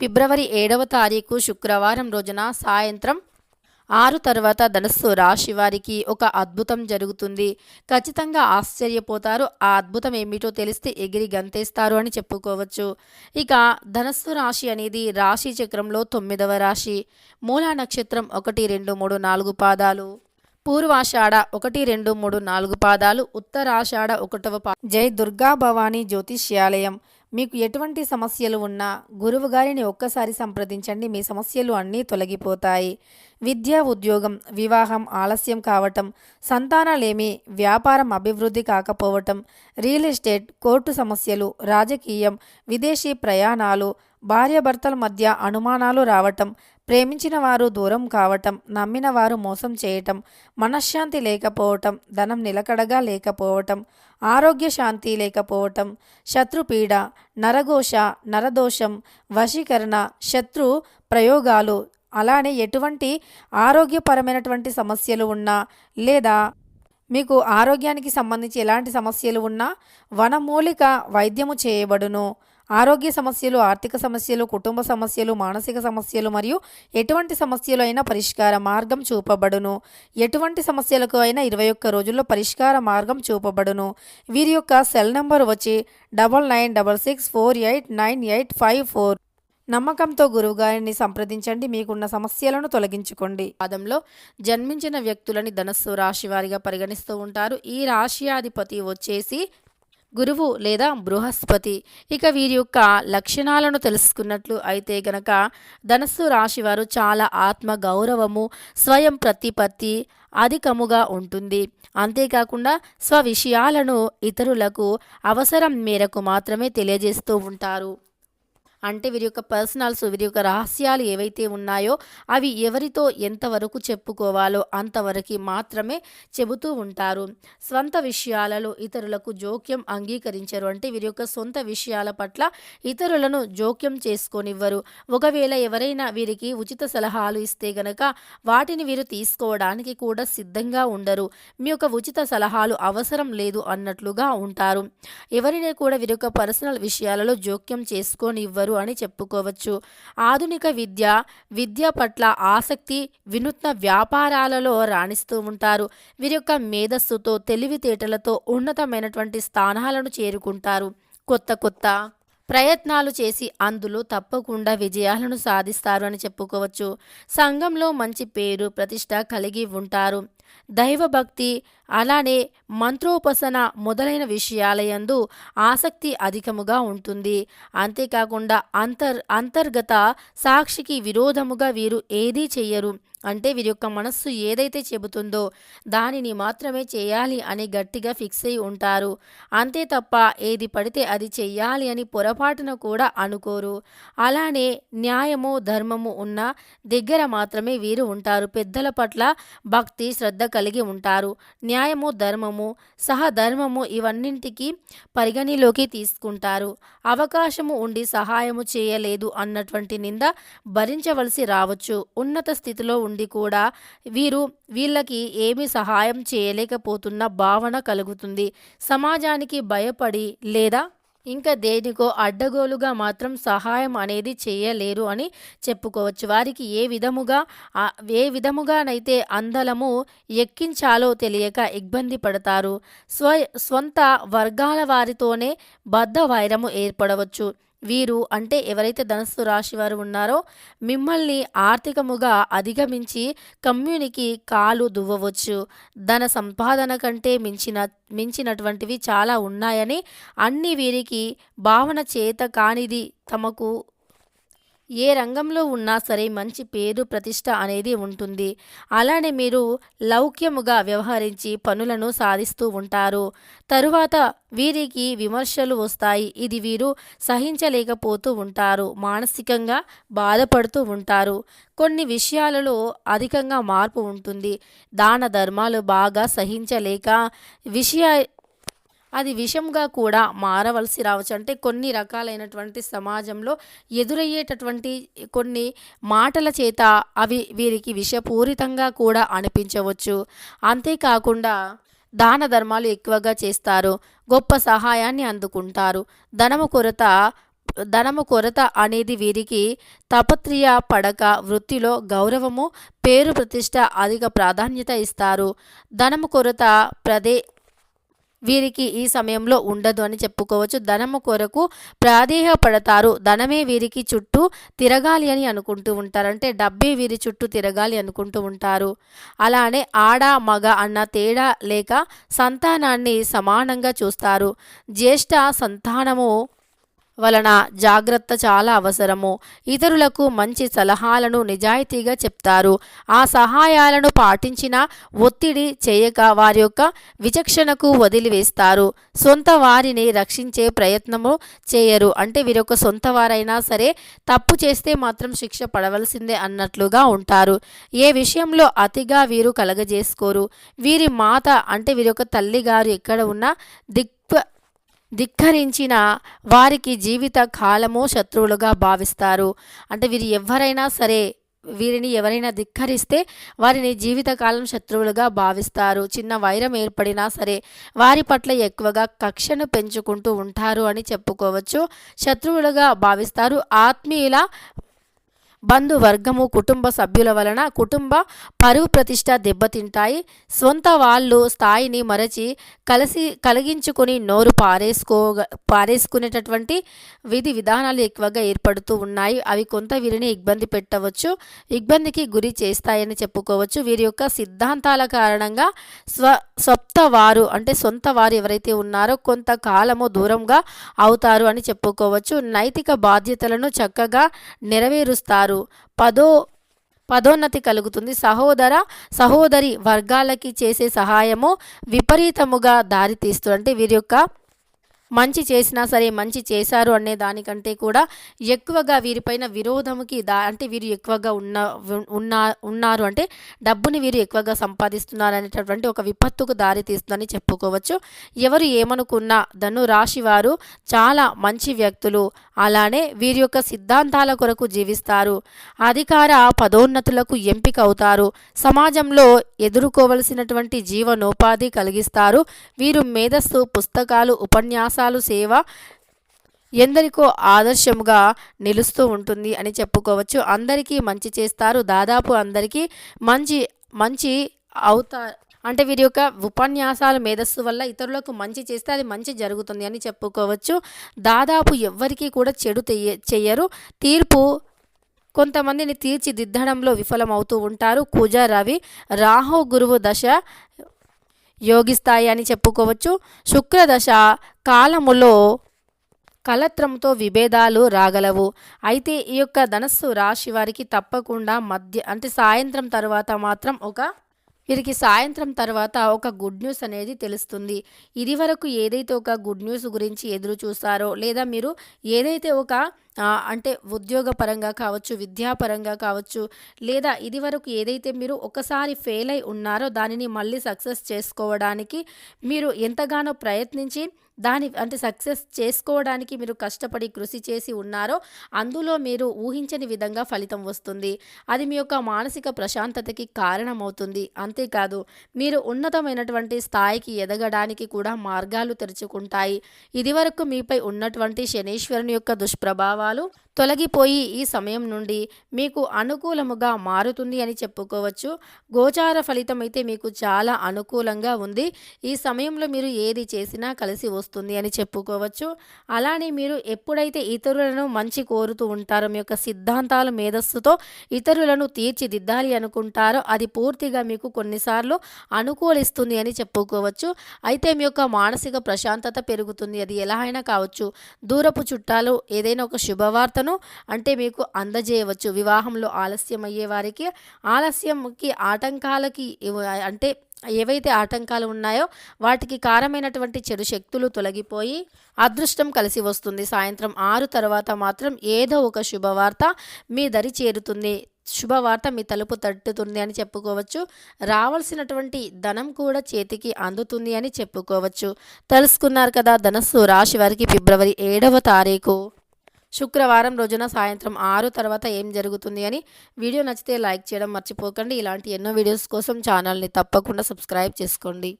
ఫిబ్రవరి ఏడవ తారీఖు శుక్రవారం రోజున సాయంత్రం ఆరు తర్వాత ధనస్సు రాశి వారికి ఒక అద్భుతం జరుగుతుంది. ఖచ్చితంగా ఆశ్చర్యపోతారు. ఆ అద్భుతం ఏమిటో తెలిస్తే ఎగిరి గంతేస్తారు అని చెప్పుకోవచ్చు. ఇక ధనస్సు రాశి అనేది రాశి చక్రంలో తొమ్మిదవ రాశి. మూలా నక్షత్రం ఒకటి రెండు మూడు నాలుగు పాదాలు. పూర్వాషాఢ ఒకటి రెండు మూడు నాలుగు పాదాలు. ఉత్తరాషాఢ ఒకటవ పా జై దుర్గా భవానీ జ్యోతిష్యాలయం. మీకు ఎటువంటి సమస్యలు ఉన్నా గురువు గారిని ఒక్కసారి సంప్రదించండి. మీ సమస్యలు అన్నీ తొలగిపోతాయి. విద్య ఉద్యోగం వివాహం ఆలస్యం కావటం సంతానాలేమి వ్యాపారం అభివృద్ధి కాకపోవటం రియల్ ఎస్టేట్ కోర్టు సమస్యలు రాజకీయం విదేశీ ప్రయాణాలు భార్యాభర్తల మధ్య అనుమానాలు రావటం ప్రేమించిన వారు దూరం కావటం నమ్మిన వారు మోసం చేయటం మనశ్శాంతి లేకపోవటం ధనం నిలకడగా లేకపోవటం ఆరోగ్య శాంతి లేకపోవటం శత్రుపీడ నరఘోష నరదోషం వశీకరణ శత్రు ప్రయోగాలు అలానే ఎటువంటి ఆరోగ్యపరమైనటువంటి సమస్యలు ఉన్నా లేదా మీకు ఆరోగ్యానికి సంబంధించి ఎలాంటి సమస్యలు ఉన్నా వనమూలిక వైద్యము చేయబడును. ఆరోగ్య సమస్యలు ఆర్థిక సమస్యలు కుటుంబ సమస్యలు మానసిక సమస్యలు మరియు ఎటువంటి సమస్యలు అయినా పరిష్కార మార్గం చూపబడును. ఎటువంటి సమస్యలకు అయినా ఇరవై ఒక్క రోజుల్లో పరిష్కార మార్గం చూపబడును. వీరి యొక్క సెల్ నెంబర్ వచ్చి double nine double six four eight nine eight five four. నమ్మకంతో గురువుగారిని సంప్రదించండి. మీకున్న సమస్యలను తొలగించుకోండి. పాదంలో జన్మించిన వ్యక్తులని ధనస్సు రాశి వారిగా పరిగణిస్తూ ఉంటారు. ఈ రాశియాధిపతి వచ్చేసి గురువు లేదా బృహస్పతి. ఇక వీరి యొక్క లక్షణాలను తెలుసుకున్నట్లు అయితే గనక ధనస్సు రాశివారు చాలా ఆత్మ గౌరవము స్వయం ప్రతిపత్తి అధికముగా ఉంటుంది. అంతేకాకుండా స్వ విషయాలను ఇతరులకు అవసరం మేరకు మాత్రమే తెలియజేస్తూ ఉంటారు. అంటే వీరి యొక్క పర్సనల్స్ వీరి యొక్క రహస్యాలు ఏవైతే ఉన్నాయో అవి ఎవరితో ఎంతవరకు చెప్పుకోవాలో అంతవరకు మాత్రమే చెబుతూ ఉంటారు. స్వంత విషయాలలో ఇతరులకు జోక్యం అంగీకరించరు. అంటే వీరి యొక్క సొంత విషయాల పట్ల ఇతరులను జోక్యం చేసుకొనివ్వరు. ఒకవేళ ఎవరైనా వీరికి ఉచిత సలహాలు ఇస్తే గనక వాటిని వీరు తీసుకోవడానికి కూడా సిద్ధంగా ఉండరు. మీ యొక్క ఉచిత సలహాలు అవసరం లేదు అన్నట్లుగా ఉంటారు. ఎవరిని కూడా వీరి యొక్క పర్సనల్ విషయాలలో జోక్యం చేసుకొనివ్వరు. అని చెప్పుకోవచ్చు. ఆధునిక విద్య విద్య పట్ల ఆసక్తి వినూత్న వ్యాపారాలలో రాణిస్తూ ఉంటారు. వీరి యొక్క మేధస్సుతో తెలివితేటలతో ఉన్నతమైనటువంటి స్థానాలను చేరుకుంటారు. కొత్త కొత్త ప్రయత్నాలు చేసి అందులో తప్పకుండా విజయాలను సాధిస్తారు అని చెప్పుకోవచ్చు. సంఘంలో మంచి పేరు ప్రతిష్ట కలిగి ఉంటారు. దైవభక్తి అలానే మంత్రోపాసన మొదలైన విషయాలయందు ఆసక్తి అధికముగా ఉంటుంది. అంతేకాకుండా అంతర్ అంతర్గత సాక్షికి విరోధముగా వీరు ఏదీ చెయ్యరు. అంటే వీరి యొక్క మనస్సు ఏదైతే చెబుతుందో దానిని మాత్రమే చేయాలి అని గట్టిగా ఫిక్స్ అయి ఉంటారు. అంతే తప్ప ఏది పడితే అది చెయ్యాలి అని పొరపాటున కూడా అనుకోరు. అలానే న్యాయము ధర్మము ఉన్న దగ్గర మాత్రమే వీరు ఉంటారు. పెద్దల పట్ల భక్తి శ్రద్ధ కలిగి ఉంటారు. న్యాయము ధర్మము సహధర్మము ఇవన్నింటికి పరిగణిలోకి తీసుకుంటారు. అవకాశము ఉండి సహాయము చేయలేదు అన్నటువంటి నింద భరించవలసి రావచ్చు. ఉన్నత స్థితిలో ఉండి కూడా వీరు వీళ్ళకి ఏమి సహాయం చేయలేకపోతున్న భావన కలుగుతుంది. సమాజానికి భయపడి లేదా ఇంకా దేనికో అడ్డగోలుగా మాత్రం సహాయం అనేది చేయలేరు అని చెప్పుకోవచ్చు. వారికి ఏ విధముగా ఏ విధముగానైతే అందలము ఎక్కించాలో తెలియక ఇబ్బంది పడతారు. స్వ సొంత వర్గాల వారితోనే బద్ధ వైరము ఏర్పడవచ్చు. వీరు అంటే ఎవరైతే ధనస్సు రాశి వారు ఉన్నారో మిమ్మల్ని ఆర్థికముగా అధిగమించి కమ్యూనికి కాలు దువ్వవచ్చు. ధన సంపాదన కంటే మించిన మించినటువంటివి చాలా ఉన్నాయని అన్ని వీరికి భావన చేత కానిది తమకు ఏ రంగంలో ఉన్నా సరే మంచి పేరు ప్రతిష్ట అనేది ఉంటుంది. అలానే మీరు లౌక్యముగా వ్యవహరించి పనులను సాధిస్తూ ఉంటారు. తరువాత వీరికి విమర్శలు వస్తాయి. ఇది వీరు సహించలేకపోతూ ఉంటారు. మానసికంగా బాధపడుతూ ఉంటారు. కొన్ని విషయాలలో అధికంగా మార్పు ఉంటుంది. దాన ధర్మాలు బాగా సహించలేక విషయ అది విషంగా కూడా మారవలసి రావచ్చు. అంటే కొన్ని రకాలైనటువంటి సమాజంలో ఎదురయ్యేటటువంటి కొన్ని మాటల చేత అవి వీరికి విషపూరితంగా కూడా అనిపించవచ్చు. అంతేకాకుండా దాన ధర్మాలు ఎక్కువగా చేస్తారు. గొప్ప సహాయాన్ని అందుకుంటారు. ధనము కొరత ధనము కొరత అనేది వీరికి తపత్రియ పడక వృత్తిలో గౌరవము పేరు ప్రతిష్ట అధిక ప్రాధాన్యత ఇస్తారు. ధనము కొరత ప్రదే వీరికి ఈ సమయంలో ఉండదు అని చెప్పుకోవచ్చు. ధనము కొరకు ప్రాధేయపడతారు. ధనమే వీరికి చుట్టూ తిరగాలి అని అనుకుంటూ ఉంటారు. అంటే డబ్బే వీరి చుట్టూ తిరగాలి అనుకుంటూ ఉంటారు. అలానే ఆడ మగ అన్న తేడా లేక సంతానాన్ని సమానంగా చూస్తారు. జ్యేష్ఠ సంతానము వలన జాగ్రత్త చాలా అవసరము. ఇతరులకు మంచి సలహాలను నిజాయితీగా చెప్తారు. ఆ సహాయాలను పాటించిన ఒత్తిడి చేయక వారి యొక్క విచక్షణకు వదిలివేస్తారు. సొంత వారిని రక్షించే ప్రయత్నము చేయరు. అంటే వీరొక సొంత వారైనా సరే తప్పు చేస్తే మాత్రం శిక్ష పడవలసిందే అన్నట్లుగా ఉంటారు. ఏ విషయంలో అతిగా వీరు కలగజేసుకోరు. వీరి మాత అంటే వీరి యొక్క తల్లిగారు ఎక్కడ ఉన్నా దిక్ ధిక్కరించిన వారికి జీవిత కాలము శత్రువులుగా భావిస్తారు. అంటే వీరు ఎవరైనా సరే వీరిని ఎవరైనా ధిక్కరిస్తే వారిని జీవితకాలం శత్రువులుగా భావిస్తారు. చిన్న వైరం ఏర్పడినా సరే వారి పట్ల ఎక్కువగా కక్షను పెంచుకుంటూ ఉంటారు అని చెప్పుకోవచ్చు. శత్రువులుగా భావిస్తారు. ఆత్మీయుల బంధువర్గము కుటుంబ సభ్యుల వలన కుటుంబ పరువు ప్రతిష్ట దెబ్బతింటాయి. సొంత వాళ్ళు స్థాయిని మరచి కలిసి కలిగించుకొని నోరు పారేసుకో పారేసుకునేటటువంటి విధి విధానాలు ఎక్కువగా ఏర్పడుతూ ఉన్నాయి. అవి కొంత వీరిని ఇబ్బంది పెట్టవచ్చు ఇబ్బందికి గురి చేస్తాయని చెప్పుకోవచ్చు. వీరి యొక్క సిద్ధాంతాల కారణంగా స్వ స్వప్త వారు అంటే సొంత వారు ఎవరైతే ఉన్నారో కొంతకాలము దూరంగా అవుతారు అని చెప్పుకోవచ్చు. నైతిక బాధ్యతలను చక్కగా నెరవేరుస్తారు. పదో పదోన్నతి కలుగుతుంది. సహోదర సహోదరి వర్గాలకి చేసే సహాయము విపరీతముగా దారితీస్తుంది అంటే వీరి యొక్క మంచి చేసినా సరే మంచి చేశారు అనే దానికంటే కూడా ఎక్కువగా వీరిపైన విరోధముకి దా అంటే వీరు ఎక్కువగా ఉన్న ఉన్నా ఉన్నారు. అంటే డబ్బుని వీరు ఎక్కువగా సంపాదిస్తున్నారు అనేటటువంటి ఒక విపత్తుకు దారితీస్తుందని చెప్పుకోవచ్చు. ఎవరు ఏమనుకున్నా ధను రాశి వారు చాలా మంచి వ్యక్తులు అలానే వీరి యొక్క సిద్ధాంతాల కొరకు జీవిస్తారు. అధికార పదోన్నతులకు ఎంపిక అవుతారు సమాజంలో ఎదుర్కోవలసినటువంటి జీవనోపాధి కలిగిస్తారు. వీరు మేధస్సు పుస్తకాలు ఉపన్యాసాలు సేవ ఎందరికో ఆదర్శముగా నిలుస్తూ ఉంటుంది అని చెప్పుకోవచ్చు. అందరికీ మంచి చేస్తారు. దాదాపు అందరికీ మంచి మంచి అవుతారు. అంటే వీరి యొక్క ఉపన్యాసాల మేధస్సు వల్ల ఇతరులకు మంచి చేస్తే అది మంచి జరుగుతుంది అని చెప్పుకోవచ్చు. దాదాపు ఎవ్వరికీ కూడా చెడు చెయ్యరు. తీర్పు కొంతమందిని తీర్చిదిద్దడంలో విఫలమవుతూ ఉంటారు. కుజ రవి రాహు గురువు దశ యోగిస్తాయి అని చెప్పుకోవచ్చు. శుక్రదశ కాలములో కలత్రంతో విభేదాలు రాగలవు. అయితే ఈ యొక్క ధనస్సు రాశి వారికి తప్పకుండా మధ్య అంటే సాయంత్రం తర్వాత మాత్రం ఒక వీరికి సాయంత్రం తర్వాత ఒక గుడ్ న్యూస్ అనేది తెలుస్తుంది. ఇది వరకు ఏదైతే ఒక గుడ్ న్యూస్ గురించి ఎదురు చూస్తారో లేదా మీరు ఏదైతే ఒక అంటే ఉద్యోగపరంగా కావచ్చు విద్యాపరంగా కావచ్చు లేదా ఇది వరకు ఏదైతే మీరు ఒకసారి ఫెయిల్ అయి ఉన్నారో దానిని మళ్ళీ సక్సెస్ చేసుకోవడానికి మీరు ఎంతగానో ప్రయత్నించి దాని అంటే సక్సెస్ చేసుకోవడానికి మీరు కష్టపడి కృషి చేసి ఉన్నారో అందులో మీరు ఊహించని విధంగా ఫలితం వస్తుంది. అది మీ యొక్క మానసిక ప్రశాంతతకి కారణమవుతుంది. అంతేకాదు మీరు ఉన్నతమైనటువంటి స్థాయికి ఎదగడానికి కూడా మార్గాలు తెరుచుకుంటాయి. ఇదివరకు మీపై ఉన్నటువంటి శనీశ్వరుని యొక్క భావాలు తొలగిపోయి ఈ సమయం నుండి మీకు అనుకూలముగా మారుతుంది అని చెప్పుకోవచ్చు. గోచార ఫలితం అయితే మీకు చాలా అనుకూలంగా ఉంది. ఈ సమయంలో మీరు ఏది చేసినా కలిసి వస్తుంది అని చెప్పుకోవచ్చు. అలానే మీరు ఎప్పుడైతే ఇతరులను మంచి కోరుతూ ఉంటారో మీ యొక్క సిద్ధాంతాల మేధస్సుతో ఇతరులను తీర్చిదిద్దాలి అనుకుంటారో అది పూర్తిగా మీకు కొన్నిసార్లు అనుకూలిస్తుంది అని చెప్పుకోవచ్చు. అయితే మీ యొక్క మానసిక ప్రశాంతత పెరుగుతుంది. అది ఎలా అయినా కావచ్చు. దూరపు చుట్టాలు ఏదైనా ఒక శుభవార్తను అంటే మీకు అందజేయవచ్చు. వివాహంలో ఆలస్యం అయ్యే వారికి ఆలస్యంకి ఆటంకాలకి అంటే ఏవైతే ఆటంకాలు ఉన్నాయో వాటికి కారమైనటువంటి చెడు శక్తులు తొలగిపోయి అదృష్టం కలిసి వస్తుంది. సాయంత్రం ఆరు తర్వాత మాత్రం ఏదో ఒక శుభవార్త మీ దరి చేరుతుంది. శుభవార్త మీ తలుపు తట్టుతుంది అని చెప్పుకోవచ్చు. రావాల్సినటువంటి ధనం కూడా చేతికి అందుతుంది అని చెప్పుకోవచ్చు. తెలుసుకున్నారు కదా ధనస్సు రాశి వారికి ఫిబ్రవరి ఏడవ తారీఖు. శుక్రవారం రోజున సాయంత్రం ఆరు తర్వాత ఏం జరుగుతుంది అని వీడియో నచ్చితే లైక్ చేయడం మర్చిపోకండి. ఇలాంటి ఎన్నో వీడియోస్ కోసం ఛానల్ని తప్పకుండా సబ్స్క్రైబ్ చేసుకోండి.